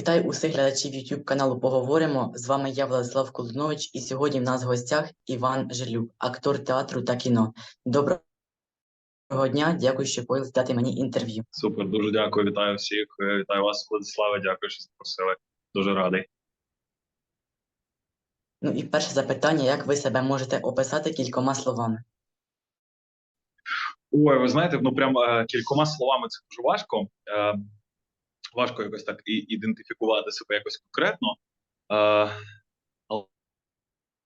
Вітаю усіх глядачів YouTube каналу Поговоримо. З вами я, Владислав Колунович, і сьогодні в нас в гостях Іван Жилюк, актор театру та кіно. Доброго дня, дякую, що поїли дати мені інтерв'ю. Супер, дуже дякую. Вітаю всіх. Е, Вітаю вас, Владиславе. Дякую, що запросили. Дуже радий. Ну і перше запитання: як ви себе можете описати кількома словами? Ой, ви знаєте, ну прямо е, кількома словами це дуже важко. Важко якось так і ідентифікувати себе якось конкретно. Е,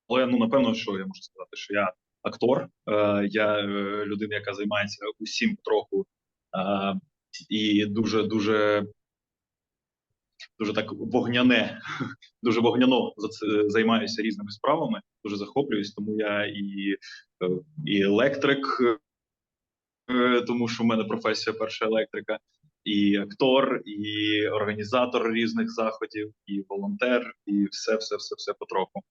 але ну напевно, що я можу сказати, що я актор, е, я е, людина, яка займається усім трохи е, і дуже дуже. Дуже так вогняне, дуже вогняно за це займаюся різними справами. Дуже захоплююсь, тому я і, е, і електрик, е, тому що в мене професія перша електрика, і актор, і організатор різних заходів, і волонтер, і все, все, все, все потроху.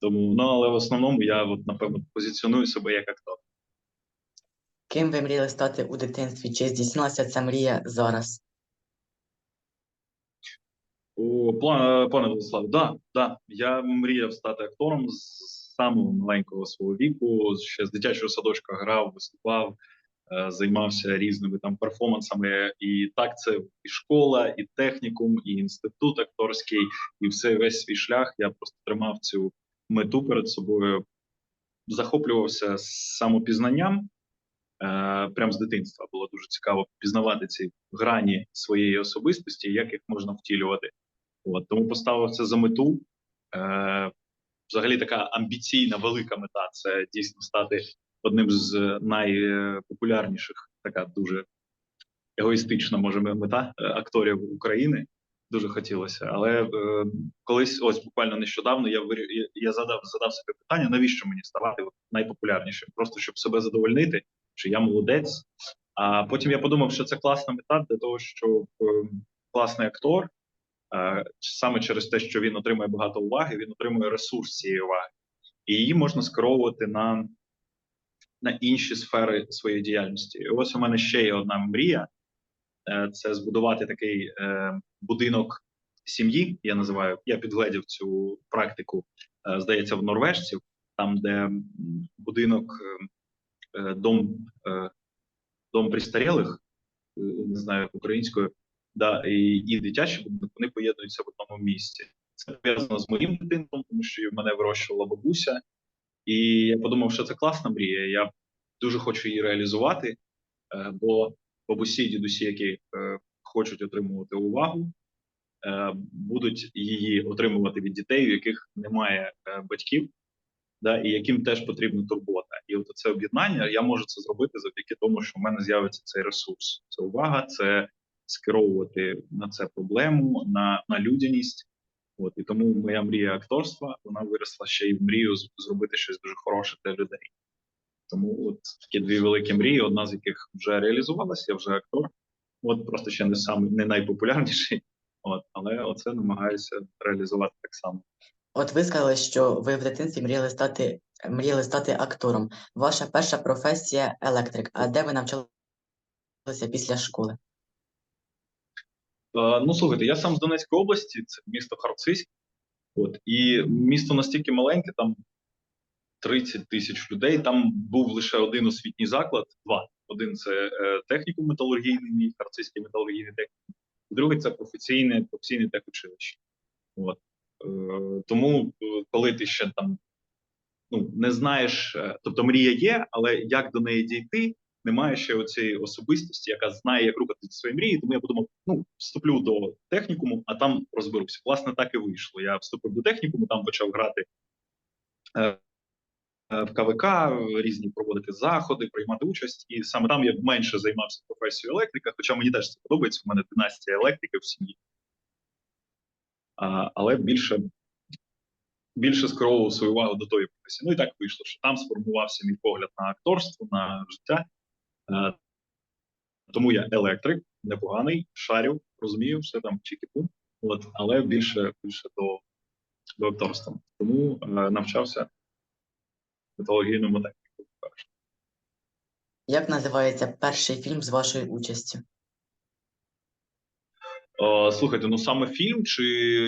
Тому ну але в основному я от напевно позиціоную себе як актор. Ким ви мріяли стати у дитинстві? Чи здійснилася ця мрія зараз? О, пла- пане Владиславе, да, да. Я мріяв стати актором з самого маленького свого віку. Ще з дитячого садочка грав, виступав, займався різними там перформансами. І так це і школа, і технікум, і інститут акторський, і все весь свій шлях. Я просто тримав цю мету перед собою, захоплювався самопізнанням. Е, Прям з дитинства було дуже цікаво пізнавати ці грані своєї особистості, як їх можна втілювати. От тому поставив це за мету. Е, Взагалі, така амбіційна велика мета це дійсно стати одним з найпопулярніших, така дуже егоїстична, може, мета е, акторів України. Дуже хотілося. Але е, колись, ось буквально нещодавно, я я- я задав задав собі питання, навіщо мені ставати найпопулярнішим? Просто щоб себе задовольнити, що я молодець. А потім я подумав, що це класна мета для того, щоб е, класний актор. Е, саме через те, що він отримує багато уваги, він отримує ресурс цієї уваги, і її можна скеровувати на, на інші сфери своєї діяльності. І ось у мене ще є одна мрія: Е, це збудувати такий е, будинок сім'ї. Я називаю, я підгледів цю практику, е, здається, в норвежців, там, де будинок, дом, дом пристарілих, не знаю українською. Да, і, і дитячі будинок вони поєднуються в одному місці. Це пов'язано з моїм дитинством, тому що в мене вирощувала бабуся, і я подумав, що це класна мрія. Я дуже хочу її реалізувати, е, бо бабусі і дідусі, які е, хочуть отримувати увагу, е, будуть її отримувати від дітей, у яких немає батьків, да, і яким теж потрібна турбота. І от це об'єднання я можу це зробити завдяки тому, що в мене з'явиться цей ресурс. Це увага, це скеровувати на це проблему, на, на людяність. От і тому моя мрія акторства вона виросла ще й в мрію зробити щось дуже хороше для людей. Тому от такі дві великі мрії, одна з яких вже реалізувалася, я вже актор. От просто ще не сам не найпопулярніший. От, але оце намагаюся реалізувати так само. От ви сказали, що ви в дитинстві мріяли стати, мріяли стати актором. Ваша перша професія електрик. А де ви навчалися після школи? Е, ну слухайте, я сам з Донецької області, це місто Харциськ. От і місто настільки маленьке, там 30 тисяч людей. Там був лише один освітній заклад. Два. Один це е, технікум металургійний, мій харцизький металургійний технікум. Другий це професійне професійне техучилище. От е, тому, коли ти ще там ну не знаєш, тобто мрія є, але як до неї дійти, немає ще оцієї особистості, яка знає, як рухатися свої мрії. Тому я подумав, ну вступлю до технікуму, а там розберуся. Власне, так і вийшло. Я вступив до технікуму, там почав грати. е, е, В КВК різні проводити заходи, приймати участь, і саме там я менше займався професією електрика, хоча мені теж це подобається. У мене династія електрики в сім'ї, але більше більше скеровував свою увагу до тої професії. Ну і так вийшло, що там сформувався мій погляд на акторство, на життя. Е, Тому я електрик, непоганий, шарю, розумію, все там чікі-пум, от, але більше більше до, до акторства. Тому е, навчався металургійному техніку. Як називається перший фільм з вашою участю? Е, слухайте, ну саме фільм чи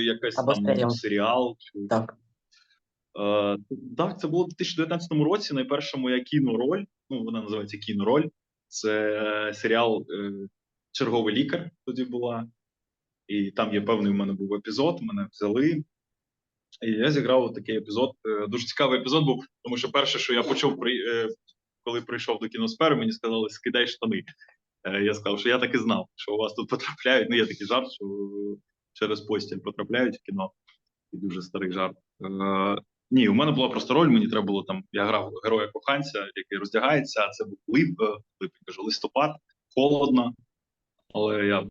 якийсь Або там серіал. серіал? Чи... Так. Е, так, це було в 2019 році. Найперша моя кінороль. Ну, вона називається кінороль. Це е, серіал е, Черговий лікар тоді була. І там є певний у мене був епізод, мене взяли. І я зіграв такий епізод. Е, Дуже цікавий епізод був, тому що перше, що я почув, коли прийшов до кіносфери, мені сказали, скидай штани. Я сказав, що я так і знав, що у вас тут потрапляють. Ну, є такий жарт, що через постіль потрапляють в кіно. І дуже старий жарт. Ні, у мене була просто роль. Мені треба було там. Я грав героя коханця, який роздягається. А це був лип, е, лип, кажу, листопад, холодно. Але я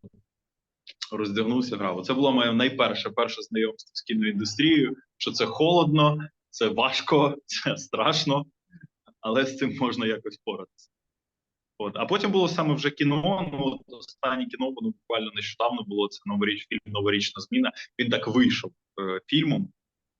роздягнувся, грав. Це було моє найперше перше знайомство з кіноіндустрією. Що це холодно, це важко, це страшно, але з цим можна якось поратися. От, а потім було саме вже кіно. Ну останнє кіно, воно буквально нещодавно було. Це новоріч, фільм Новорічна зміна. Він так вийшов е, фільмом,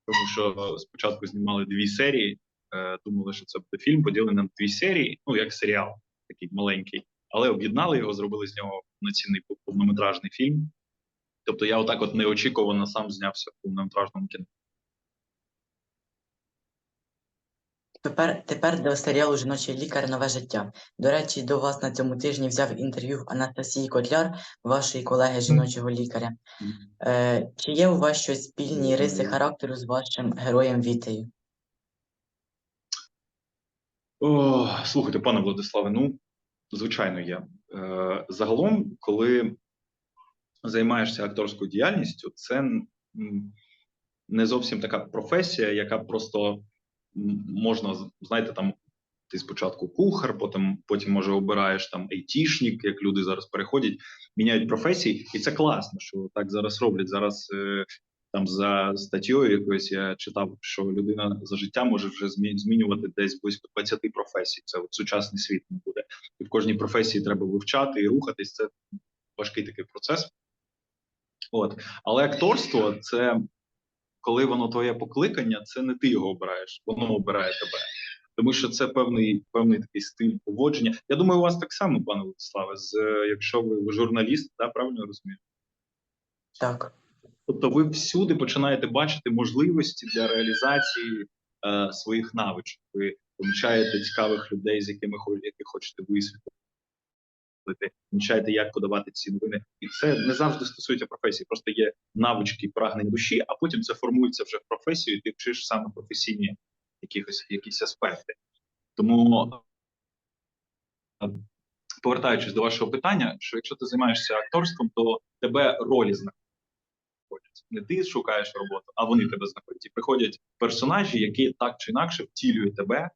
тому що спочатку знімали дві серії. Е, думали, що це буде фільм, поділений на дві серії, ну як серіал, такий маленький, але об'єднали його, зробили з нього повноцінний повнометражний фільм. Тобто я отак от неочікувано сам знявся в повнометражному кіно. Тепер, тепер до серіалу Жіночий лікар нове життя. До речі, до вас на цьому тижні взяв інтерв'ю Анастасії Котляр, вашої колеги жіночого лікаря. Е, чи є у вас щось спільні риси характеру з вашим героєм Вітею? О, слухайте, пане Владиславе, ну звичайно є. Е, загалом, коли займаєшся акторською діяльністю, це не зовсім така професія, яка просто можна, знаєте, там ти спочатку кухар, потім, потім може обираєш там айтішник, як люди зараз переходять, міняють професії, і це класно, що так зараз роблять. Зараз е, там за статтєю якоюсь я читав, що людина за життя може вже змінювати десь близько 20 професій. Це от сучасний світ не буде. І в кожній професії треба вивчати і рухатись. Це важкий такий процес. От, але акторство це коли воно твоє покликання, це не ти його обираєш, воно обирає тебе. Тому що це певний певний такий стиль поводження. Я думаю, у вас так само, пане Владиславе, з е, якщо ви, ви журналіст, да, правильно я розумію? Так. Тобто ви всюди починаєте бачити можливості для реалізації е, своїх навичок. Ви помічаєте цікавих людей, з якими які хочете висвітлити, помічаєте, як подавати ці новини. І це не завжди стосується професії. Просто є навички, прагнення душі, а потім це формується вже в професію, і ти вчиш саме професійні якихось якісь аспекти. Тому е, повертаючись до вашого питання, що якщо ти займаєшся акторством, то тебе ролі знаходять. Не ти шукаєш роботу, а вони тебе знаходять. І приходять персонажі, які так чи інакше втілюють тебе е,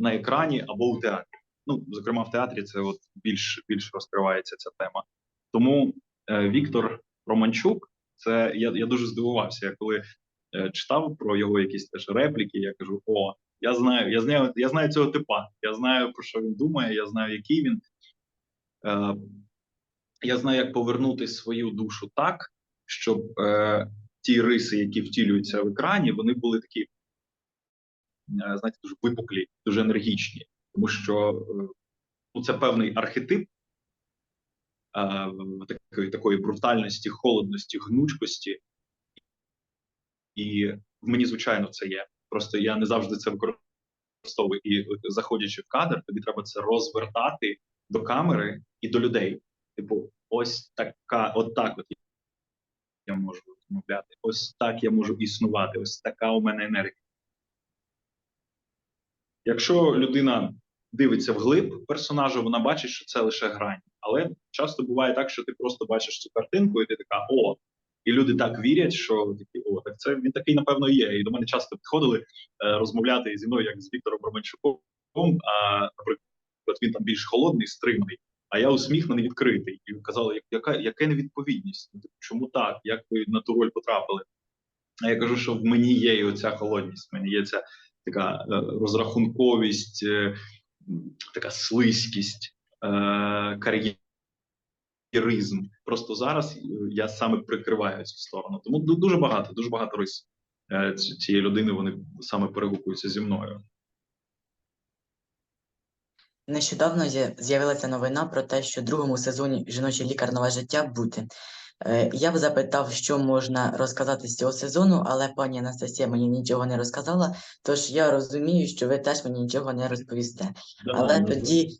на екрані або у театрі. Ну, зокрема, в театрі це от більш більш розкривається ця тема. Тому е, Віктор Романчук, це я, я дуже здивувався. Я коли е, читав про його якісь теж репліки, я кажу: о, я знаю, я знаю, я знаю цього типа. Я знаю про що він думає, я знаю, який він. Е, я знаю, як повернути свою душу так, щоб е, ті риси, які втілюються в екрані, вони були такі, е, знаєте, дуже випуклі, дуже енергічні, тому що е, ну, це певний архетип е, такої, такої брутальності, холодності, гнучкості, і мені, звичайно, це є. Просто я не завжди це використовую. І заходячи в кадр, тобі треба це розвертати до камери і до людей. Типу, ось така, от так от я можу розмовляти, ось так я можу існувати, ось така у мене енергія. Якщо людина дивиться вглиб персонажа, вона бачить, що це лише грань. Але часто буває так, що ти просто бачиш цю картинку, і ти така о. І люди так вірять, що такі о, так це він такий, напевно, є. І до мене часто підходили е, розмовляти зі мною як з Віктором Романчуком. А наприклад, він там більш холодний, стриманий, а я усміхнений, відкритий. І казали, яка яка невідповідність? Ну, типу, Чому так? Як ви на ту роль потрапили? А я кажу, що в мені є і оця холодність, в мені є ця така е, розрахунковість, е, така слизькість, е, кар'єризм. Просто зараз е, я саме прикриваю цю сторону. Тому дуже багато, дуже багато рис е, цієї людини вони саме перегукуються зі мною. Нещодавно з'явилася новина про те, що в другому сезоні Жіночий лікар нове життя буде. Е, Я б запитав, що можна розказати з цього сезону, але пані Анастасія мені нічого не розказала, тож я розумію, що ви теж мені нічого не розповісте. Але тоді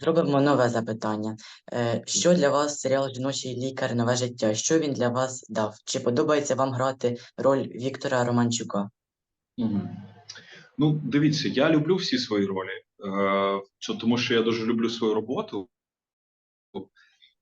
зробимо нове запитання. Е, Що для вас серіал Жіночий лікар Нове життя? Що він для вас дав? Чи подобається вам грати роль Віктора Романчука? Ну, дивіться, я люблю всі свої ролі, е, тому що я дуже люблю свою роботу.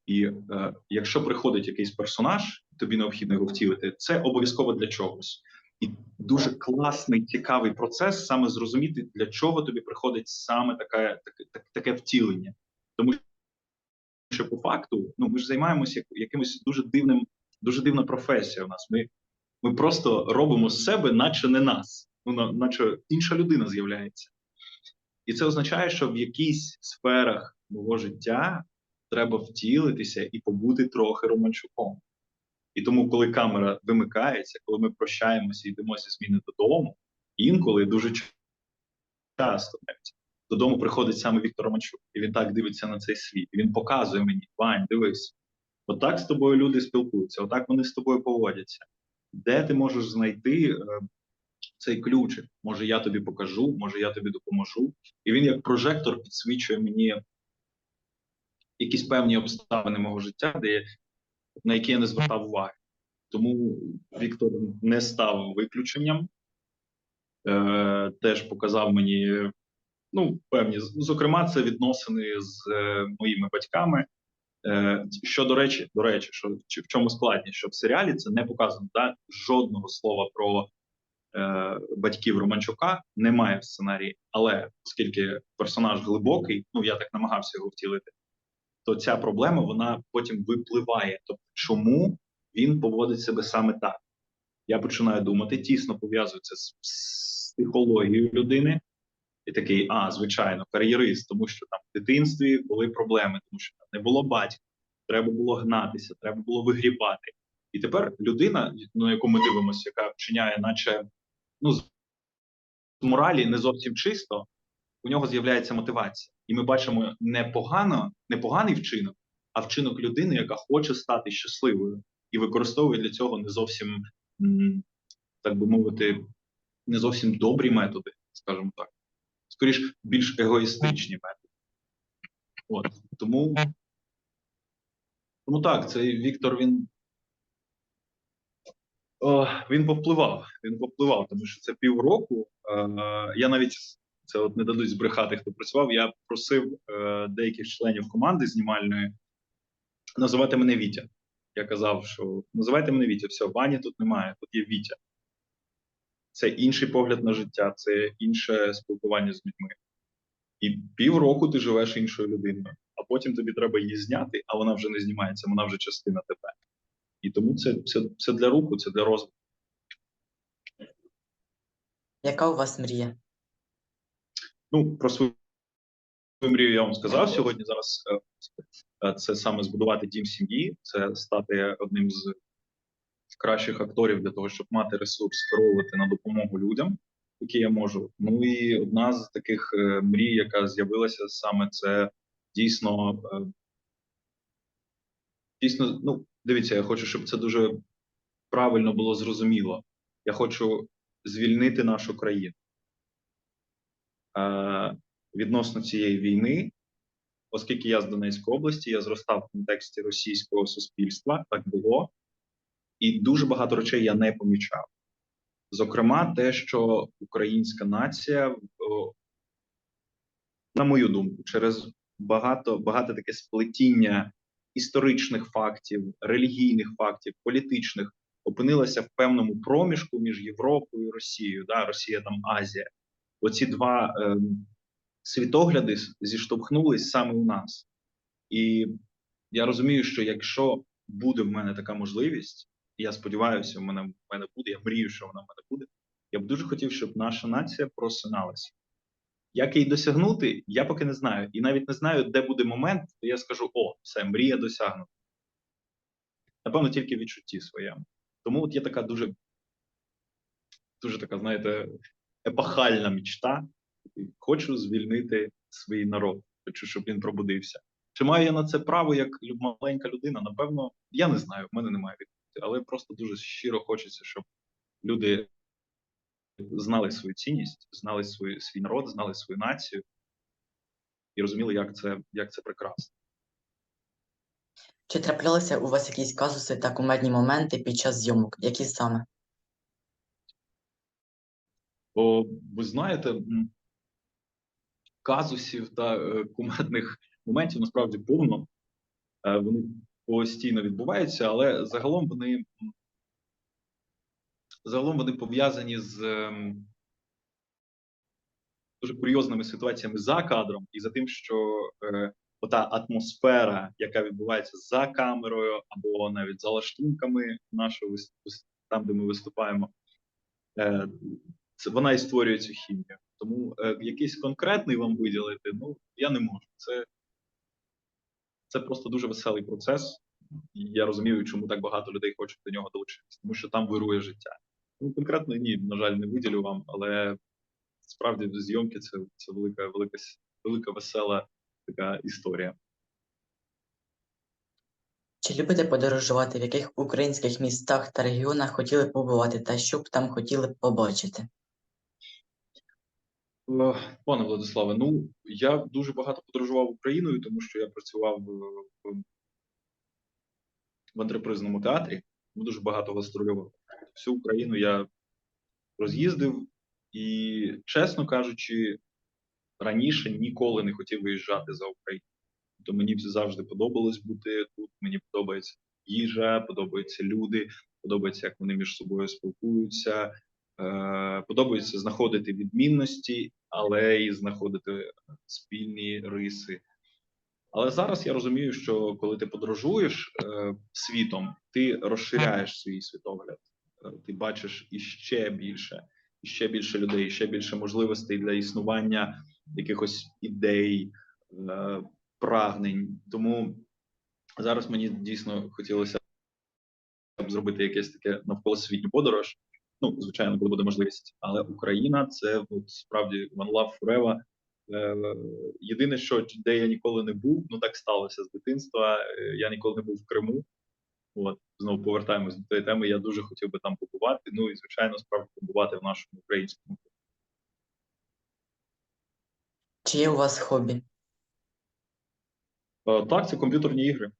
І е, якщо приходить якийсь персонаж, тобі необхідно його втілити, це обов'язково для чогось. І дуже класний, цікавий процес саме зрозуміти, для чого тобі приходить саме таке, таке, таке, втілення. Тому що по факту, ну ми ж займаємося як- якимось дуже дивним, дуже дивна професія. У нас ми, ми просто робимо себе, наче не нас, ну на- наче інша людина з'являється. І це означає, що в якійсь сферах мого життя треба втілитися і побути трохи романчуком. І тому, коли камера вимикається, коли ми прощаємося і йдемо зі зміни додому, інколи дуже часто навіть додому приходить саме Віктор Романчук, і він так дивиться на цей світ. І він показує мені: Вань, дивись, отак з тобою люди спілкуються, отак вони з тобою поводяться. Де ти можеш знайти е, цей ключик? Може, я тобі покажу, може, я тобі допоможу. І він як прожектор підсвічує мені якісь певні обставини мого життя, де на які я не звертав уваги. Тому Віктор не став виключенням, е, теж показав мені ну, певні, зокрема, це відносини з е, моїми батьками. Е, що до речі, до речі, що чи- в чому складність, що в серіалі це не показано. Да? Жодного слова про е, батьків Романчука немає в сценарії. Але оскільки персонаж глибокий, ну я так намагався його втілити, то ця проблема вона потім випливає. Тобто, чому він поводить себе саме так? Я починаю думати, тісно пов'язується з психологією людини. І такий, а, звичайно, кар'єрист, тому що там в дитинстві були проблеми, тому що там не було батька, треба було гнатися, треба було вигрібати. І тепер людина, на яку ми дивимося, яка вчиняє, наче ну, з моралі не зовсім чисто, у нього з'являється мотивація. І ми бачимо не погано, не поганий вчинок, а вчинок людини, яка хоче стати щасливою і використовує для цього не зовсім, так би мовити, не зовсім добрі методи, скажімо так скоріш більш егоїстичні методи. От тому, тому так, цей Віктор він. Він повпливав. Він повпливав, тому що це півроку. Я навіть це от не дадуть збрехати, хто працював. Я просив е, деяких членів команди знімальної називати мене Вітя. Я казав, що називайте мене Вітя, все, Вані тут немає, тут є Вітя це інший погляд на життя, це інше спілкування з людьми. І півроку ти живеш іншою людиною, а потім тобі треба її зняти, а вона вже не знімається, вона вже частина тебе. І тому це, це, це для руху, це для розвитку. Яка у вас мрія? Ну, про свою мрію я вам сказав сьогодні. Зараз е, це саме збудувати дім сім'ї, це стати одним з кращих акторів для того, щоб мати ресурс скеровувати на допомогу людям, які я можу. Ну і одна з таких е, мрій, яка з'явилася саме це дійсно. е, Дійсно, ну дивіться, я хочу, щоб це дуже правильно було зрозуміло. Я хочу звільнити нашу країну. Е, відносно цієї війни, оскільки я з Донецької області, я зростав в контексті російського суспільства, так було, і дуже багато речей я не помічав. Зокрема, те, що українська нація, на мою думку, через багато багато таке сплетіння історичних фактів, релігійних фактів, політичних, опинилася в певному проміжку між Європою і Росією. Да, Росія там Азія. Оці два е, світогляди зіштовхнулись саме у нас. І я розумію, що якщо буде в мене така можливість, і я сподіваюся, в мене в мене буде, я мрію, що вона в мене буде. Я б дуже хотів, щоб наша нація просиналася. Як її досягнути, я поки не знаю. І навіть не знаю, де буде момент, де я скажу: о, все, мрія досягнута. Напевно, тільки в відчутті своєму. Тому от є така дуже, дуже така, знаєте, епохальна мічта. Хочу звільнити свій народ. Хочу, щоб він пробудився. Чи маю я на це право як маленька людина? Напевно, я не знаю, в мене немає відповіді, але просто дуже щиро хочеться, щоб люди знали свою цінність, знали свій, свій народ, знали свою націю і розуміли, як це, як це прекрасно. Чи траплялися у вас якісь казуси та кумедні моменти під час зйомок? Які саме? Бо ви знаєте, казусів та е, кумедних моментів насправді повно. Е, Вони постійно відбуваються, але загалом вони загалом вони пов'язані з ем, дуже курйозними ситуаціями за кадром і за тим, що е, ота атмосфера, яка відбувається за камерою, або навіть за лаштунками нашого там, де ми виступаємо, це вона і створює цю хімію. Тому е, якийсь конкретний вам виділити, ну я не можу. Це, це просто дуже веселий процес. І я розумію, чому так багато людей хочуть до нього долучитися, тому що там вирує життя. Ну, конкретно ні, на жаль, не виділю вам, але справді зйомки це, це велика, велика, велика весела така історія. Чи любите подорожувати, в яких українських містах та регіонах хотіли побувати, та що б там хотіли побачити? Пане Владиславе, ну я дуже багато подорожував Україною, тому що я працював е, в, в антрепризному театрі. Дуже багато гастролював. Всю Україну я роз'їздив і, чесно кажучи, раніше ніколи не хотів виїжджати за Україну. То мені завжди подобалось бути тут. Мені подобається їжа, подобаються люди, подобається, як вони між собою спілкуються. Е, подобається знаходити відмінності, але і знаходити спільні риси. Але зараз я розумію, що коли ти подорожуєш е, світом, ти розширяєш свій світогляд, Е, ти бачиш іще більше, іще більше людей, ще більше можливостей для існування якихось ідей, прагнень. Тому зараз мені дійсно хотілося б зробити якесь таке навколосвітню подорож. Ну, звичайно, коли буде можливість. Але Україна це от, справді One Love Forever. Е, єдине, що де я ніколи не був, ну так сталося з дитинства. е, Я ніколи не був в Криму. От знову повертаємось до тієї теми. Я дуже хотів би там побувати. Ну і звичайно, справді побувати в нашому українському. Чи є у вас хобі? Е, Так, це комп'ютерні ігри.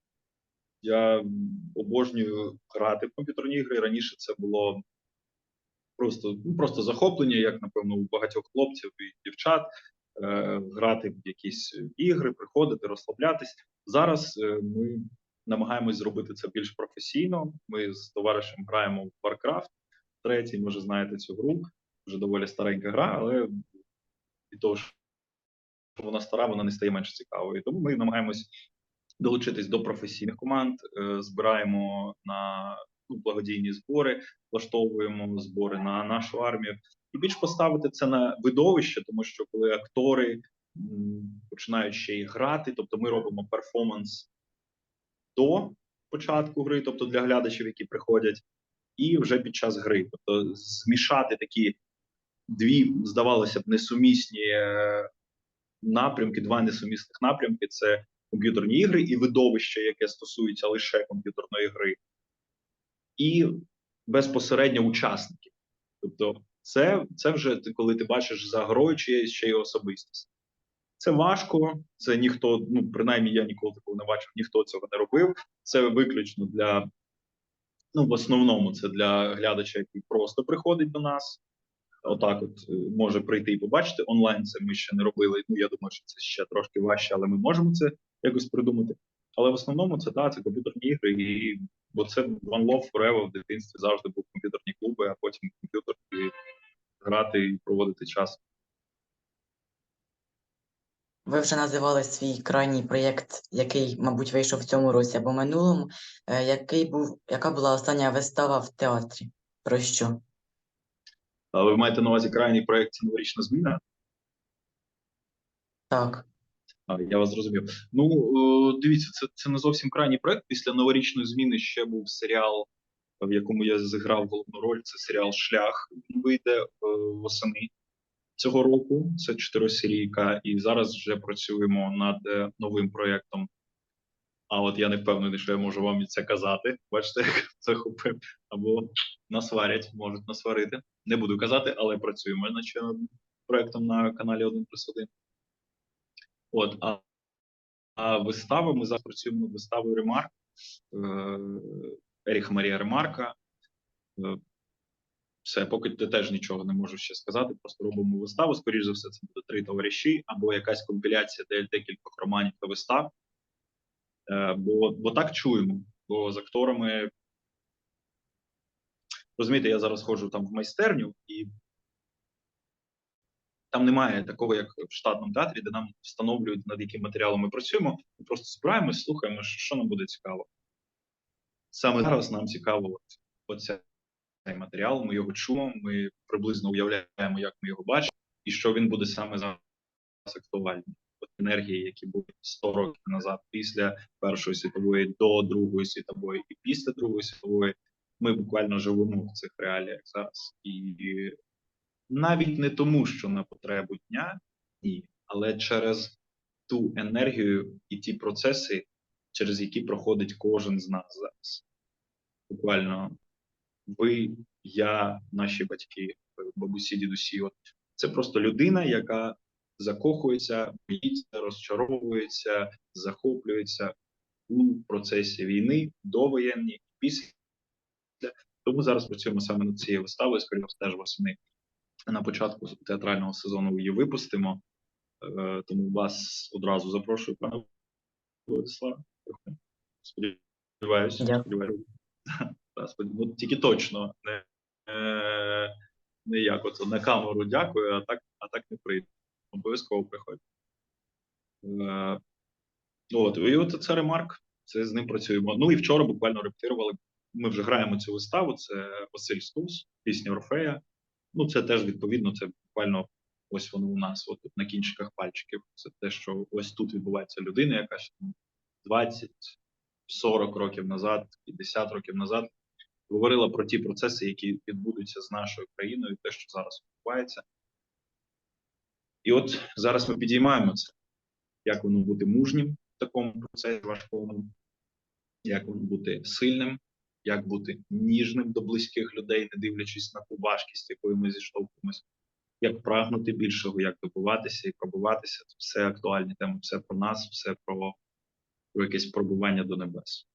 Я обожнюю грати в комп'ютерні ігри. Раніше це було просто, ну, просто захоплення, як напевно у багатьох хлопців і дівчат. Е, грати в якісь ігри, приходити, розслаблятись. Зараз е, ми намагаємось зробити це більш професійно. Ми з товаришем граємо в Warcraft, третій, може знаєте цю гру. Вже доволі старенька гра, але від того, що вона стара, вона не стає менш цікавою. Тому ми намагаємось долучитись до професійних команд, е, збираємо на благодійні збори, влаштовуємо збори на нашу армію, і більш поставити це на видовище, тому що коли актори починають ще й грати, тобто ми робимо перформанс до початку гри, тобто для глядачів, які приходять, і вже під час гри, тобто змішати такі дві, здавалося б, несумісні е, напрямки, два несумісних напрямки це комп'ютерні ігри і видовище, яке стосується лише комп'ютерної гри, і безпосередньо учасників. Тобто, це, це вже коли ти бачиш за грою чиєсь ще й особистість. Це важко, це ніхто, ну принаймні я ніколи такого не бачив, ніхто цього не робив. Це виключно для, ну в основному це для глядача, який просто приходить до нас. Отак, от е, може прийти і побачити онлайн. Це ми ще не робили. Ну я думаю, що це ще трошки важче, але ми можемо це якось придумати. Але в основному це так, це комп'ютерні ігри, і бо це One Love Forever в дитинстві завжди був комп'ютерні клуби, а потім комп'ютер і грати і проводити час. Ви вже називали свій крайній проєкт, який, мабуть, вийшов в цьому році або минулому. Е, Який був, яка була остання вистава в театрі? Про що? А ви маєте на увазі крайній проєкт «Це новорічна зміна? Так. Я вас зрозумів. Ну е, дивіться, це, це не зовсім крайній проект. Після новорічної зміни ще був серіал, в якому я зіграв головну роль. Це серіал Шлях. Він вийде е, восени цього року. Це чотирисерійка, і зараз вже працюємо над е, новим проєктом А от я не впевнений, що я можу вам це казати. Бачите, як це захопив. Або насварять, можуть насварити. Не буду казати, але працюємо над проектом на каналі 1 плюс 1. От, а, а вистави ми зараз працюємо над виставою Ремарк е, Еріха Марія Ремарка. Е, Все, поки теж нічого не можу ще сказати. Просто робимо виставу. Скоріше за все, це буде три товариші або якась компіляція декількох романів та вистав. Е, Бо, бо так чуємо. Бо з акторами. Розумієте, я зараз ходжу там в майстерню, і там немає такого, як в штатному театрі, де нам встановлюють, над яким матеріалом ми працюємо. Ми просто збираємось, слухаємо, що нам буде цікаво. Саме зараз нам цікаво от, оця- цей матеріал, ми його чуємо, ми приблизно уявляємо, як ми його бачимо, і що він буде саме зараз актуальний. От енергії, які були 100 років назад, після Першої світової, до Другої світової і після Другої світової, ми буквально живемо в цих реаліях зараз. І навіть не тому, що на потребу дня, ні, але через ту енергію і ті процеси, через які проходить кожен з нас зараз. Буквально ви, я, наші батьки, бабусі, дідусі. От це просто людина, яка закохується, боїться, розчаровується, захоплюється у процесі війни, довоєнні, після. Тому зараз працюємо саме над цією виставою, скоріше теж восени. На початку театрального сезону її випустимо. Е, Тому вас одразу запрошую, пане Владиславе. Сподіваюся, Дякую. сподіваюся. Ну, тільки точно не, е, не як от на камеру дякую, а так, а так не прийде. Обов'язково приходь. Е, от, і от це ремарк. Це з ним працюємо. Ну і вчора буквально репетирували. Ми вже граємо цю виставу. Це Василь Стус, пісня Орфея. Ну, це теж відповідно, це буквально ось воно у нас, от на кінчиках пальчиків. Це те, що ось тут відбувається людина, яка ще там 20, 40 років назад, 50 років назад говорила про ті процеси, які відбудуться з нашою країною, те, що зараз відбувається. І от зараз ми підіймаємо це, як воно бути мужнім в такому процесі важкому, як воно бути сильним, як бути ніжним до близьких людей, не дивлячись на ту важкість, якою ми зіштовхуємося, як прагнути більшого, як добуватися і пробуватися. Це все актуальні теми, все про нас, все про, про якесь пробування до небес.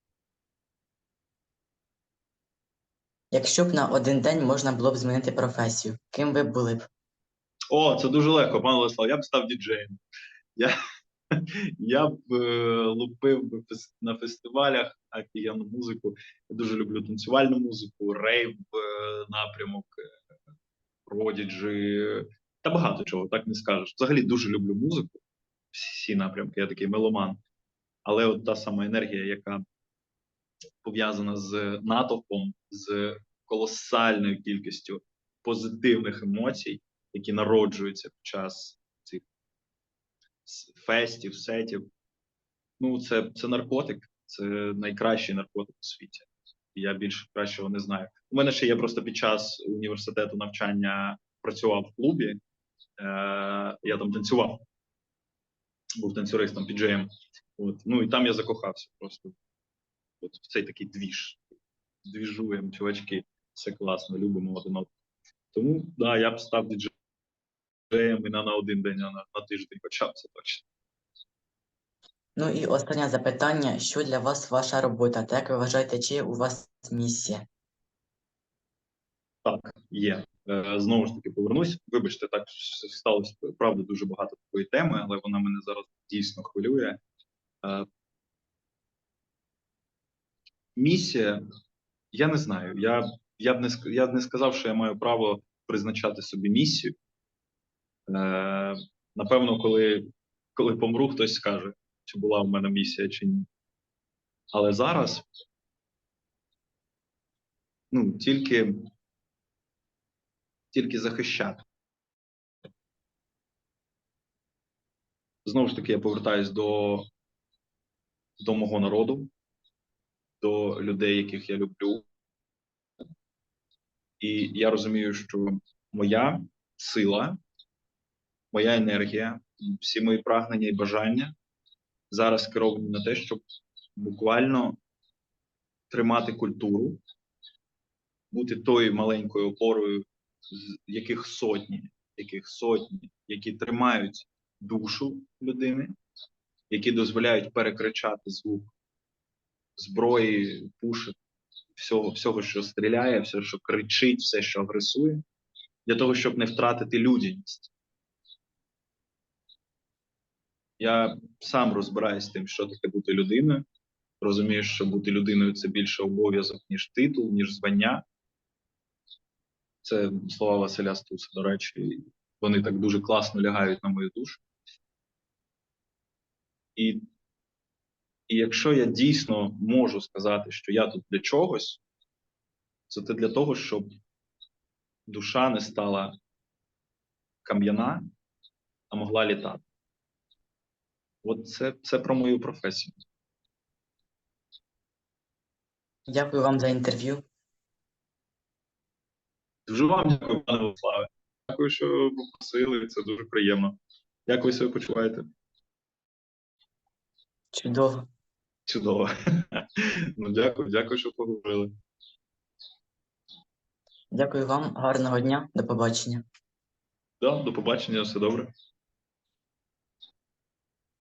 Якщо б на один день можна було б змінити професію, ким ви були б? О, це дуже легко, пане Владислав. Я б став діджеєм. Я, я б е, лупив би на фестивалях офігенну музику. Я дуже люблю танцювальну музику, рейв е, напрямок, е, продіджі та багато чого, так не скажеш. Взагалі дуже люблю музику, всі напрямки, я такий меломан. Але от та сама енергія, яка пов'язана з натовпом, з колосальною кількістю позитивних емоцій, які народжуються під час цих фестів, сетів. Ну, це, це наркотик, це найкращий наркотик у світі. Я більше кращого не знаю. У мене ще є просто під час університету навчання працював в клубі. Е, я там танцював, був танцюристом, піджеєм. От. Ну і там я закохався просто. От в цей такий двіж. Двіжуємо, чувачки, все класно, любимо один одного. Тому да, я б став діджеєм і на, на один день, а на, на тиждень хоча б точно. Ну і останнє запитання: що для вас ваша робота? Та як ви вважаєте, чи у вас місія? Так, є. Е, знову ж таки повернусь. Вибачте, так сталося правда дуже багато такої теми, але вона мене зараз дійсно хвилює. Е, місія, я не знаю. Я, я, б не, я б не сказав, що я маю право призначати собі місію. Е, напевно, коли, коли помру, хтось скаже, чи була в мене місія, чи ні. Але зараз ну, тільки, тільки захищати. Знову ж таки, я повертаюсь до, до мого народу, до людей, яких я люблю. І я розумію, що моя сила, моя енергія, всі мої прагнення і бажання зараз керовані на те, щоб буквально тримати культуру, бути тою маленькою опорою, з яких сотні, яких сотні, які тримають душу людини, які дозволяють перекричати звук зброї, пушек, всього, всього, що стріляє, все, що кричить, все, що агресує, для того, щоб не втратити людяність. Я сам розбираюсь з тим, що таке бути людиною. Розумію, що бути людиною це більше обов'язок, ніж титул, ніж звання. Це слова Василя Стуса, до речі, вони так дуже класно лягають на мою душу. І, і якщо я дійсно можу сказати, що я тут для чогось, це для того, щоб душа не стала кам'яна, а могла літати. От це, це про мою професію. Дякую вам за інтерв'ю. Дуже вам дякую, пане Владиславе. Дякую, що попросили. Це дуже приємно. Як ви себе почуваєте? Чудово. Чудово. Ну, дякую, дякую, що поговорили. Дякую вам. Гарного дня. До побачення. Да, до побачення, все добре.